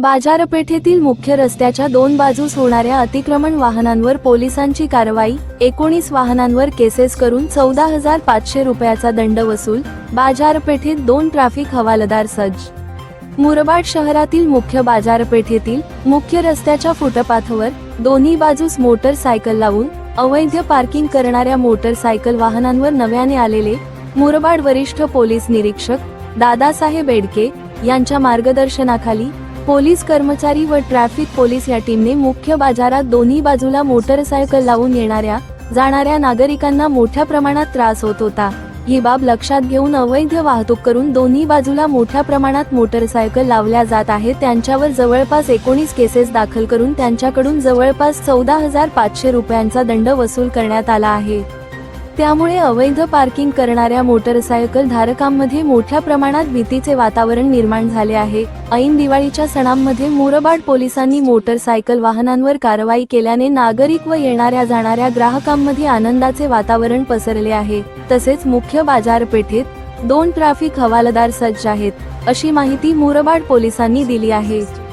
बाजारपेठेतील मुख्य रस्त्याच्या दोन बाजूस होणाऱ्या अतिक्रमण वाहनांवर पोलिसांची कारवाई एकोणीस वाहनांवर केसेस करून चौदा हजार पाचशे रुपयाचा दंड वसूल बाजारपेठेत दोन ट्रॅफिक हवालदार सज्ज. मुरबाड शहरातील मुख्य बाजारपेठेतील मुख्य रस्त्याच्या फुटपाथवर दोन्ही बाजूस मोटरसायकल लावून अवैध पार्किंग करणाऱ्या मोटरसायकल वाहनांवर नव्याने आलेले मुरबाड वरिष्ठ पोलीस निरीक्षक दादासाहेब बेडके यांच्या मार्गदर्शनाखाली पोलीस कर्मचारी व ट्रॅफिक पोलीस या टीमने मुख्य बाजारात दोन्ही बाजूला मोटरसायकल लावून येणाऱ्या जाणाऱ्या नागरिकांना मोठ्या प्रमाणात त्रास होत होता. ही बाब लक्षात घेऊन अवैध वाहतूक करून दोन्ही बाजूला मोठ्या प्रमाणात मोटरसायकल लावल्या जात आहे त्यांच्यावर जवळपास एकोणीस केसेस दाखल करून त्यांच्याकडून जवळपास चौदा हजार पाचशे रुपयांचा दंड वसूल करण्यात आला आहे. त्यामुळे अवैध पार्किंग करणाऱ्या मोटरसायकल धारकांमध्ये मोठ्या प्रमाणात भीतीचे वातावरण निर्माण झाले आहे. ऐन दिवाळीच्या सणांमध्ये मुरबाड पोलिसांनी मोटरसायकल वाहनांवर कारवाई केल्याने नागरिक व येणाऱ्या जाणाऱ्या ग्राहकांमध्ये आनंदाचे वातावरण पसरले आहे. तसेच मुख्य बाजारपेठेत दोन ट्रॅफिक हवालदार सज्ज आहेत अशी माहिती मुरबाड पोलिसांनी दिली आहे.